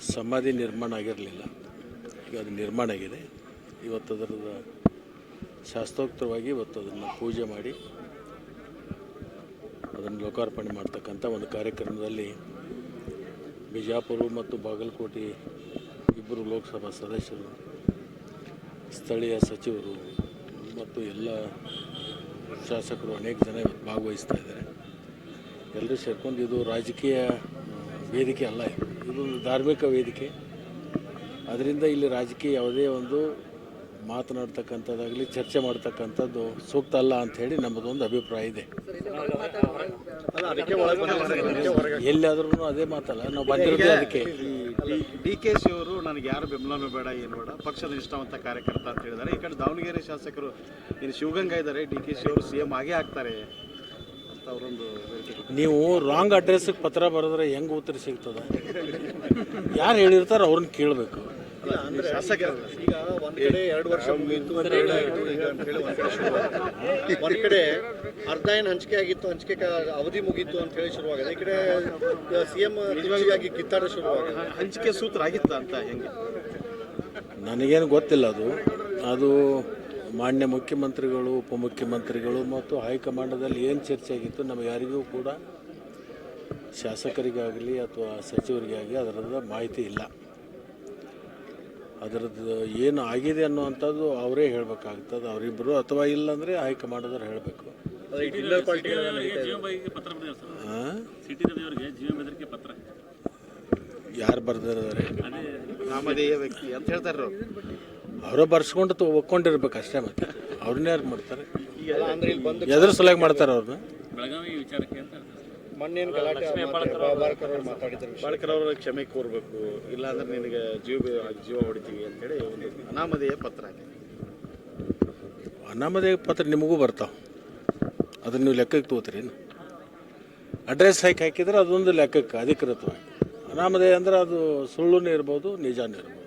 ಸಮಾಧಿ ನಿರ್ಮಾಣ ಆಗಿರಲಿಲ್ಲ. ಈಗ ಅದು ನಿರ್ಮಾಣ ಆಗಿದೆ. ಇವತ್ತು ಅದರದ ಶಾಸ್ತ್ರೋಕ್ತವಾಗಿ ಇವತ್ತು ಅದನ್ನು ಪೂಜೆ ಮಾಡಿ ಅದನ್ನು ಲೋಕಾರ್ಪಣೆ ಮಾಡ್ತಕ್ಕಂಥ ಒಂದು ಕಾರ್ಯಕ್ರಮದಲ್ಲಿ ಬಿಜಾಪುರ ಮತ್ತು ಬಾಗಲಕೋಟೆ ಇಬ್ಬರು ಲೋಕಸಭಾ ಸದಸ್ಯರು, ಸ್ಥಳೀಯ ಸಚಿವರು ಮತ್ತು ಎಲ್ಲ ಶಾಸಕರು ಅನೇಕ ಜನ ಭಾಗವಹಿಸ್ತಾ ಇದ್ದಾರೆ. ಎಲ್ಲರೂ ಸೇರ್ಕೊಂಡು ಇದು ರಾಜಕೀಯ ವೇದಿಕೆ ಅಲ್ಲ ಇದು. ಇದೊಂದು ಧಾರ್ಮಿಕ ವೇದಿಕೆ. ಅದರಿಂದ ಇಲ್ಲಿ ರಾಜಕೀಯ ಯಾವುದೇ ಒಂದು ಮಾತನಾಡ್ತಕ್ಕಂಥದ್ದಾಗಲಿ ಚರ್ಚೆ ಮಾಡ್ತಕ್ಕಂಥದ್ದು ಸೂಕ್ತ ಅಲ್ಲ ಅಂಥೇಳಿ ನಮ್ಮದೊಂದು ಅಭಿಪ್ರಾಯ ಇದೆ. ಎಲ್ಲಿಯಾದ್ರೂ ಅದೇ ಮಾತಲ್ಲ ನಾವು ಬಂದಿರೋದು ಅದಕ್ಕೆ. ಡಿ ಕೆ ಶಿ ಅವರು ನನಗೆ ಯಾರು ಬೆಂಬಲನೂ ಬೇಡ ಏನು ಬೇಡ ಪಕ್ಷದ ನಿಷ್ಠಾವಂತ ಕಾರ್ಯಕರ್ತ ಅಂತ ಹೇಳಿದ್ದಾರೆ. ಈ ಕಡೆ ದಾವಣಗೆರೆ ಶಾಸಕರು ಇನ್ನು ಶಿವಗಂಗಾ ಇದ್ದಾರೆ ಡಿ ಕೆ ಶಿ ಅವರು ಸಿ ಎಂ ಆಗೇ ಆಗ್ತಾರೆ. ನೀವು ರಾಂಗ್ ಅಡ್ರೆಸ್ಗೆ ಪತ್ರ ಬರೆದ್ರೆ ಹೆಂಗೆ ಉತ್ತರ ಸಿಗ್ತದೆ? ಯಾರು ಹೇಳಿರ್ತಾರೆ ಅವ್ರನ್ನ ಕೇಳಬೇಕು. ಈಗ ಒಂದ್ ಕಡೆ ಎರಡು ವರ್ಷ ಮುಗೀತು ಅಂತ ಹೇಳಿ ಈಗ ಅಂತ ಹೇಳಿ ಒಂದ್ ಕಡೆ ಶುರುವಾಗಿದೆ ಒಂದ್ ಕಡೆ ಅರ್ಧ ಏನ್ ಹಂಚಿಕೆ ಆಗಿತ್ತು ಹಂಚಿಕೆ ಅವಧಿ ಮುಗೀತು ಅಂತ ಹೇಳಿ ಶುರುವಾಗಿದೆ. ಈ ಕಡೆ ಸಿಎಂ ನಿಜವಾಗಿ ಕಿತ್ತಾಟ ಶುರುವಾಗಿದೆ. ಹಂಚಿಕೆ ಸೂತ್ರ ಆಗಿತ್ತ ಅಂತ ಹೆಂಗೆ? ನನಗೇನು ಗೊತ್ತಿಲ್ಲ ಅದು. ಅದು ಮಾನ್ಯ ಮುಖ್ಯಮಂತ್ರಿಗಳು ಉಪಮುಖ್ಯಮಂತ್ರಿಗಳು ಮತ್ತು ಹೈಕಮಾಂಡದಲ್ಲಿ ಏನು ಚರ್ಚೆ ಆಗಿತ್ತು ನಮಗೆ ಯಾರಿಗೂ ಕೂಡ ಶಾಸಕರಿಗಾಗಲಿ ಅಥವಾ ಸಚಿವರಿಗಾಗಲಿ ಅದರದ ಮಾಹಿತಿ ಇಲ್ಲ. ಅದರದ್ದು ಏನು ಆಗಿದೆ ಅನ್ನುವಂಥದ್ದು ಅವರೇ ಹೇಳಬೇಕಾಗ್ತದೆ. ಅವರಿಬ್ಬರು ಅಥವಾ ಇಲ್ಲಾಂದರೆ ಹೈಕಮಾಂಡದವ್ರು ಹೇಳಬೇಕು. ಯಾರು ಬರ್ದಿದ್ದಾರೆ ನಾಮಧೇಯ ವ್ಯಕ್ತಿ ಅಂತ ಹೇಳ್ತಾರೆ ಅವ್ರು. ಬರ್ಸ್ಕೊಂಡು ತ- ಒಕ್ಕೊಂಡಿರ್ಬೇಕು ಅಷ್ಟೇ ಮತ್ತೆ. ಅವ್ರನ್ನ ಯಾರು ಮಾಡ್ತಾರೆ? ಅಂದ್ರೆ ಇಲ್ಲಿ ಬಂದು ಎದ್ರ ಸಲುವಾಗಿ ಮಾಡ್ತಾರೆ ಅವ್ರನ್ನ. ಬೆಳಗಾವಿ ವಿಚಾರಕ್ಕೆ ಅಂತ ಮೊನ್ನೆ ಮಾತಾಡಿದ್ರು ಬಾಳ್ಕರ್ ಅವರ ಕ್ಷಮೆ ಕೋರ್ಬೇಕು. ಇಲ್ಲಾಂದ್ರೆ ನಿನಗೆ ಜೀವ ಬೆ- ಜೀವ ಹೊಡಿತೀವಿ ಅಂತೇಳಿ ಒಂದು ಅನಾಮಧೇಯ ಪತ್ರ ಅನಾಮಧೇಯ ಪತ್ರ ನಿಮಗೂ ಬರ್ತಾವೆ. ಅದನ್ನ ನೀವು ಲೆಕ್ಕಕ್ಕೆ ತಗೋತೀರೇನು ಅಡ್ರೆಸ್ ಹಾಕಿ ಹಾಕಿದ್ರೆ ಅದೊಂದು ಲೆಕ್ಕಕ್ಕೆ ಅಧಿಕೃತವಾಗಿ. ಅನಾಮಧೇಯ ಅಂದ್ರೆ ಅದು ಸುಳ್ಳುನೇ ಇರ್ಬೋದು ನಿಜಾನೇ ಇರ್ಬೋದು.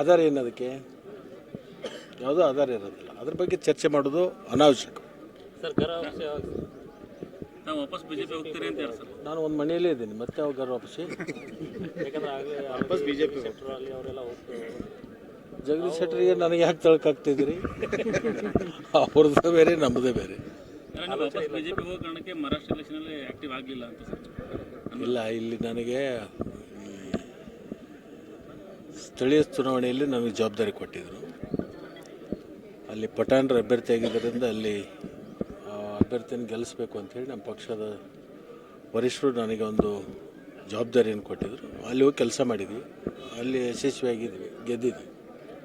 ಆಧಾರ ಏನು ಅದಕ್ಕೆ ಯಾವುದೂ ಆಧಾರ ಇರೋದಿಲ್ಲ. ಅದ್ರ ಬಗ್ಗೆ ಚರ್ಚೆ ಮಾಡೋದು ಅನಾವಶ್ಯಕ. ತಾವು ವಾಪಸ್ ಬಿಜೆಪಿ ಹೋಗ್ತೀರಿ ಅಂತ ಹೇಳಿ ನಾನು ಒಂದು ಮನೆಯಲ್ಲೇ ಇದ್ದೀನಿ. ಮತ್ತೆ ಅವಾಗ ಗರ್ ವಾಪಸ್ ಬಿಜೆಪಿ ಜಗದೀಶ್ ಶೆಟ್ಟರಿಗೆ ನನಗೆ ಯಾಕೆ ತಳ್ಕಾಗ್ತಿದ್ರಿ ಅವ್ರದ್ದು ಬೇರೆ ನಮ್ಮದೇ ಬೇರೆ. ಇಲ್ಲ ಇಲ್ಲಿ ವಾಪಸ್ ಬಿಜೆಪಿ ಹೋಗೋ ಕಾರಣಕ್ಕೆ ಮಹಾರಾಷ್ಟ್ರ ಎಲೆಕ್ಷನ್ ಅಲ್ಲಿ ಆಕ್ಟಿವ್ ಆಗಲಿಲ್ಲ ಅಂತ ಸರ್ ಇಲ್ಲ ಇಲ್ಲಿ ನನಗೆ ಈ ಸ್ಥಳೀಯ ಚುನಾವಣೆಯಲ್ಲಿ ನಮಗೆ ಜವಾಬ್ದಾರಿ ಕೊಟ್ಟಿದ್ದರು ಅಲ್ಲಿ ಪಠಾಣರ ಅಭ್ಯರ್ಥಿ ಆಗಿದ್ದರಿಂದ ಅಲ್ಲಿ ಆ ಅಭ್ಯರ್ಥಿಯನ್ನು ಗೆಲ್ಲಿಸ್ಬೇಕು ಅಂಥೇಳಿ ನಮ್ಮ ಪಕ್ಷದ ವರಿಷ್ಠರು ನನಗೆ ಒಂದು ಜವಾಬ್ದಾರಿಯನ್ನು ಕೊಟ್ಟಿದ್ದರು ಅಲ್ಲಿ ಹೋಗಿ ಕೆಲಸ ಮಾಡಿದ್ವಿ. ಅಲ್ಲಿ ಯಶಸ್ವಿಯಾಗಿದ್ವಿ ಗೆದ್ದಿದ್ವಿ.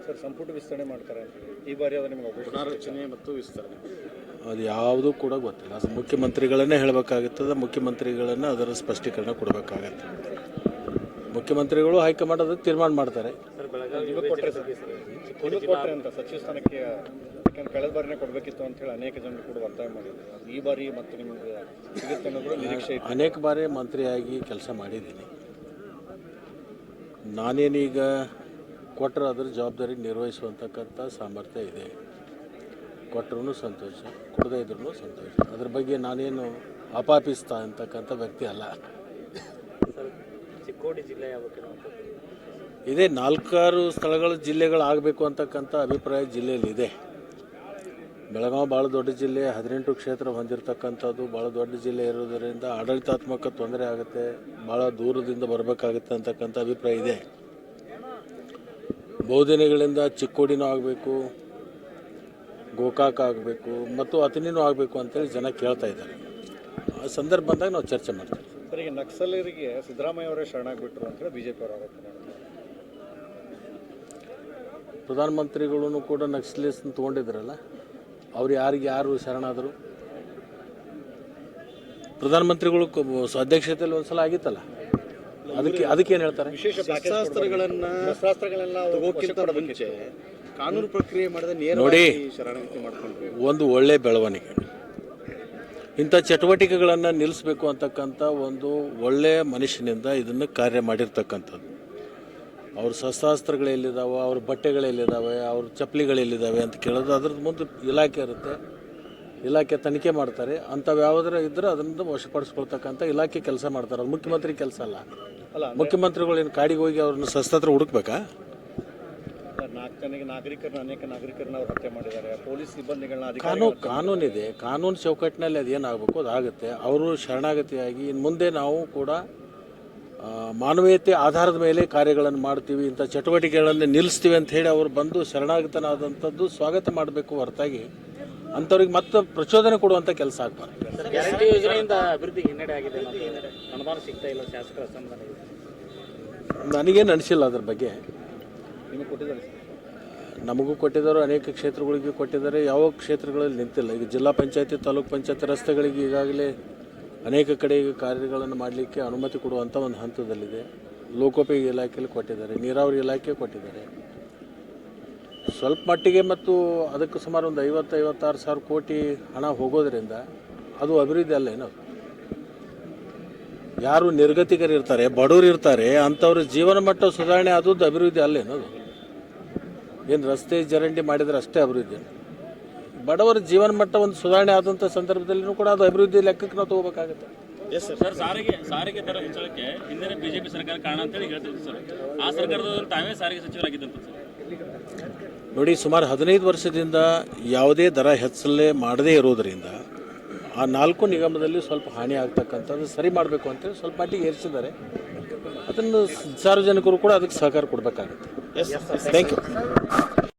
ಸರ್ ಸಂಪುಟ ವಿಸ್ತರಣೆ ಮಾಡ್ತಾರೆ ಅಂತ ಈ ಬಾರಿ ಅದು ನಿಮಗೆ ಪುನಾರಚನೆ ಪುನರ್ರಚನೆ ಮತ್ತು ವಿಸ್ತರಣೆ. ಅದು ಯಾವುದೂ ಕೂಡ ಗೊತ್ತಿಲ್ಲ. ಅದು ಮುಖ್ಯಮಂತ್ರಿಗಳನ್ನೇ ಹೇಳಬೇಕಾಗುತ್ತದೆ. ಮುಖ್ಯಮಂತ್ರಿಗಳನ್ನು ಅದರ ಸ್ಪಷ್ಟೀಕರಣ ಕೊಡಬೇಕಾಗತ್ತೆ. ಮುಖ್ಯಮಂತ್ರಿಗಳು ಹೈಕಮಾಂಡ್ ಅದಕ್ಕೆ ತೀರ್ಮಾನ ಮಾಡ್ತಾರೆ. ಕಳೆದ ಬಾರಿನೇ ಕೊಡಬೇಕಿತ್ತು ಅಂತ ಹೇಳಿ ಅನೇಕ ಜನರು ಕೂಡ ಒತ್ತಾಯ ಮಾಡಿದ್ರು. ಈ ಬಾರಿ ಮತ್ತು ನಿಮಗೆ ಸಿಗುತ್ತೆ ಅನ್ನೋದು ನಿರೀಕ್ಷೆ ಇತ್ತು. ಅನೇಕ ಬಾರಿ ಮಂತ್ರಿಯಾಗಿ ಕೆಲಸ ಮಾಡಿದ್ದೀನಿ. ನಾನೇನೀಗ ಕೊಟ್ಟರೆ ಅದರ ಜವಾಬ್ದಾರಿ ನಿರ್ವಹಿಸುವಂತಕ್ಕಂಥ ಸಾಮರ್ಥ್ಯ ಇದೆ. ಕೊಟ್ಟರು ಸಂತೋಷ ಕೊಡದೇ ಇದ್ರೂ ಸಂತೋಷ. ಅದ್ರ ಬಗ್ಗೆ ನಾನೇನು ಅಪಾಪಿಸ್ತಾ ಅಂತಕ್ಕಂಥ ವ್ಯಕ್ತಿ ಅಲ್ಲ. ಚಿಕ್ಕೋಡಿ ಜಿಲ್ಲೆ ಯಾವಕ್ಕೆ ಇದೇ, ನಾಲ್ಕಾರು ಸ್ಥಳಗಳ ಜಿಲ್ಲೆಗಳಾಗಬೇಕು ಅಂತಕ್ಕಂಥ ಅಭಿಪ್ರಾಯ ಜಿಲ್ಲೆಯಲ್ಲಿ ಇದೆ ಬೆಳಗಾವಿ ಭಾಳ ದೊಡ್ಡ ಜಿಲ್ಲೆ, ಹದಿನೆಂಟು ಕ್ಷೇತ್ರ ಹೊಂದಿರತಕ್ಕಂಥದ್ದು ಭಾಳ ದೊಡ್ಡ ಜಿಲ್ಲೆ ಇರೋದರಿಂದ ಆಡಳಿತಾತ್ಮಕ ತೊಂದರೆ ಆಗುತ್ತೆ ಭಾಳ ದೂರದಿಂದ ಬರಬೇಕಾಗುತ್ತೆ ಅಂತಕ್ಕಂಥ ಅಭಿಪ್ರಾಯ ಇದೆ. ಬಹುದಿನಗಳಿಂದ ಚಿಕ್ಕೋಡಿನೂ ಆಗಬೇಕು, ಗೋಕಾಕ್ ಆಗಬೇಕು, ಮತ್ತು ಅತನಿನೂ ಆಗಬೇಕು ಅಂತೇಳಿ ಜನ ಕೇಳ್ತಾ ಇದ್ದಾರೆ. ಆ ಸಂದರ್ಭ ಬಂದಾಗ ನಾವು ಚರ್ಚೆ ಮಾಡ್ತೀವಿ. ಸರ್ ಈಗ ನಕ್ಸಲರಿಗೆ ಸಿದ್ದರಾಮಯ್ಯ ಅವರೇ ಶರಣಾಗ್ಬಿಟ್ರು ಅಂತ ಹೇಳಿ ಬಿಜೆಪಿ ಅವರು ಆರೋಪ ಪ್ರಧಾನಮಂತ್ರಿಗಳೂ ಕೂಡ ನಕ್ಸಲಿಸ್ಟ್ ತೊಗೊಂಡಿದ್ರಲ್ಲ ಅವ್ರು ಯಾರಿಗೆ ಯಾರು ಶರಣಾದರು? ಪ್ರಧಾನಮಂತ್ರಿಗಳು ಅಧ್ಯಕ್ಷತೆಯಲ್ಲಿ ಒಂದ್ಸಲ ಆಗಿತ್ತಲ್ಲ? ಅದಕ್ಕೆ ಅದಕ್ಕೆ ಏನು ಹೇಳ್ತಾರೆ? ವಿಶೇಷ ಶಸ್ತ್ರಾಸ್ತ್ರಗಳನ್ನ ಶಸ್ತ್ರಾಸ್ತ್ರಗಳೆಲ್ಲ ತಗೋಕ್ಕಿಂತ ಮುಂಚೆ ಕಾನೂನು ಪ್ರಕ್ರಿಯೆ ಮಾಡಿದ ನೋಡಿ. ನೇರವಾಗಿ ಶರಣಾಗತಿ ಮಾಡ್ಕೊಂಡ್ರು. ಒಂದು ಒಳ್ಳೆ ಬೆಳವಣಿಗೆ. ಇಂಥ ಚಟುವಟಿಕೆಗಳನ್ನು ನಿಲ್ಲಿಸಬೇಕು ಅಂತಕ್ಕಂಥ ಒಂದು ಒಳ್ಳೆಯ ಮನುಷ್ಯನಿಂದ ಇದನ್ನು ಕಾರ್ಯ ಮಾಡಿರ್ತಕ್ಕಂಥದ್ದು. ಅವ್ರ ಶಸ್ತ್ರಾಸ್ತ್ರಗಳೆಲ್ಲಿದ್ದಾವೆ ಅವ್ರ ಬಟ್ಟೆಗಳೆಲ್ಲಿದ್ದಾವೆ ಅವ್ರ ಚಪ್ಪಲಿಗಳೆಲ್ಲಿದ್ದಾವೆ ಅಂತ ಕೇಳೋದು ಅದ್ರದ್ದು ಮುಂದೆ ಇಲಾಖೆ ಇರುತ್ತೆ. ಇಲಾಖೆ ತನಿಖೆ ಮಾಡ್ತಾರೆ. ಅಂಥವು ಯಾವುದರ ಇದ್ದರೆ ಅದರಿಂದ ವಶಪಡಿಸ್ಕೊಳ್ತಕ್ಕಂಥ ಇಲಾಖೆ ಕೆಲಸ ಮಾಡ್ತಾರೆ. ಅದು ಮುಖ್ಯಮಂತ್ರಿ ಕೆಲಸ ಅಲ್ಲ. ಅಲ್ಲ ಮುಖ್ಯಮಂತ್ರಿಗಳು ಏನು ಕಾಡಿಗೆ ಹೋಗಿ ಅವ್ರನ್ನ ಸಸ್ತತ್ರ ಹುಡುಕ್ಬೇಕಾ? ನಾಲ್ಕು ಜನಕ್ಕೆ ನಾಗರಿಕರನ್ನ ಅನೇಕ ನಾಗರಿಕರನ್ನ ಅವ್ರು ಹತ್ಯೆ ಮಾಡಿದ್ದಾರೆ. ಪೊಲೀಸ್ ಸಿಬ್ಬಂದಿಗಳನ್ನ ಅಧಿಕಾರಿ ಕಾನೂನು ಕಾನೂನಿದೆ. ಕಾನೂನು ಚೌಕಟ್ಟಿನಲ್ಲಿ ಅದೇನಾಗಬೇಕು ಅದಾಗುತ್ತೆ ಅವರು ಶರಣಾಗತಿಯಾಗಿ ಇನ್ನು ಮುಂದೆ ನಾವು ಕೂಡ ಮಾನವೀಯತೆ ಆಧಾರದ ಮೇಲೆ ಕಾರ್ಯಗಳನ್ನು ಮಾಡ್ತೀವಿ ಇಂಥ ಚಟುವಟಿಕೆಗಳನ್ನು ನಿಲ್ಲಿಸ್ತೀವಿ ಅಂತ ಹೇಳಿ ಅವರು ಬಂದು ಶರಣಾಗತನಾದಂಥದ್ದು ಸ್ವಾಗತ ಮಾಡಬೇಕು ಹೊರತಾಗಿ ಅಂಥವ್ರಿಗೆ ಮತ್ತೆ ಪ್ರಚೋದನೆ ಕೊಡುವಂಥ ಕೆಲಸ ಆಗ್ಬಾರ್ದು. ಗ್ಯಾರಂಟಿ ಯೋಜನೆಯಿಂದ ಅಭಿವೃದ್ಧಿ ಹಿನ್ನಡೆ ಆಗಿದೆ ಅನುದಾನ ಸಿಗ್ತಾ ಇಲ್ಲ ಶಾಸಕರ ನನಗೇನು ಅನಿಸಿಲ್ಲ ಅದ್ರ ಬಗ್ಗೆ. ನಿಮಗೆ ಕೊಟ್ಟಿದ್ದಾರೆ ನಮಗೂ ಕೊಟ್ಟಿದ್ದಾರೆ, ಅನೇಕ ಕ್ಷೇತ್ರಗಳಿಗೆ ಕೊಟ್ಟಿದ್ದಾರೆ. ಯಾವ ಕ್ಷೇತ್ರಗಳಲ್ಲಿ ನಿಂತಿಲ್ಲ. ಈಗ ಜಿಲ್ಲಾ ಪಂಚಾಯತಿ, ತಾಲೂಕು ಪಂಚಾಯತ್ ರಸ್ತೆಗಳಿಗೆ ಈಗಾಗಲೇ ಅನೇಕ ಕಡೆ ಈಗ ಕಾರ್ಯಗಳನ್ನು ಮಾಡಲಿಕ್ಕೆ ಅನುಮತಿ ಕೊಡುವಂಥ ಒಂದು ಹಂತದಲ್ಲಿದೆ. ಲೋಕೋಪಯೋಗಿ ಇಲಾಖೆಯಲ್ಲಿ ಕೊಟ್ಟಿದ್ದಾರೆ, ನೀರಾವರಿ ಇಲಾಖೆ ಕೊಟ್ಟಿದ್ದಾರೆ. ಸ್ವಲ್ಪ ಮಟ್ಟಿಗೆ ಮತ್ತು ಅದಕ್ಕೆ ಸುಮಾರು ಒಂದು ಐವತ್ತು, ಐವತ್ತಾರು ಸಾವಿರ ಕೋಟಿ ಹಣ ಹೋಗೋದ್ರಿಂದ ಅದು ಅಭಿವೃದ್ಧಿ ಅಲ್ಲ ಏನೋ. ಯಾರು ನಿರ್ಗತಿಕರಿರ್ತಾರೆ ಬಡವರು ಇರ್ತಾರೆ ಅಂಥವ್ರ ಜೀವನ ಮಟ್ಟ ಸುಧಾರಣೆ ಆದದ್ದು ಅಭಿವೃದ್ಧಿ ಅಲ್ಲ ಏನದು. ಏನು ರಸ್ತೆ ಚರಂಡಿ ಮಾಡಿದರೆ ಅಷ್ಟೇ ಅಭಿವೃದ್ಧಿ. ಬಡವರ ಜೀವನ ಮಟ್ಟ ಒಂದು ಸುಧಾರಣೆ ಆದಂಥ ಸಂದರ್ಭದಲ್ಲಿಯೂ ಕೂಡ ಅದು ಅಭಿವೃದ್ಧಿ ಲೆಕ್ಕಕ್ಕೆ ನಾವು ತಗೋಬೇಕಾಗುತ್ತೆ. ಸರ್ ಸಾರಿಗೆ ಸಾರಿಗೆ ದರ ಹೆಚ್ಚಳಕ್ಕೆ ಹಿಂದಿನ ಬಿಜೆಪಿ ಸರ್ಕಾರ ಕಾರಣ ಅಂತೇಳಿ ಹೇಳ್ತಿದ್ರು ಸರ್ ಆ ಸರ್ಕಾರದ ತಾವೇ ಸಾರಿಗೆ ಸಚಿವರಾಗಿದ್ದಂತ ಸರ್ ನೋಡಿ ಸುಮಾರು ಹದಿನೈದು ವರ್ಷದಿಂದ ಯಾವುದೇ ದರ ಹೆಚ್ಚಲೇ ಮಾಡದೇ ಇರೋದರಿಂದ ಆ ನಾಲ್ಕು ನಿಗಮದಲ್ಲಿ ಸ್ವಲ್ಪ ಹಾನಿ ಆಗ್ತಕ್ಕಂಥದ್ದು ಸರಿ ಮಾಡಬೇಕು ಅಂತೇಳಿ ಸ್ವಲ್ಪ ಮಟ್ಟಿಗೆ ಏರಿಸಿದ್ದಾರೆ. ಅದನ್ನು ಸಾರ್ವಜನಿಕರು ಕೂಡ ಅದಕ್ಕೆ ಸಹಕಾರ ಕೊಡಬೇಕಾಗುತ್ತೆ. Yes, thank you.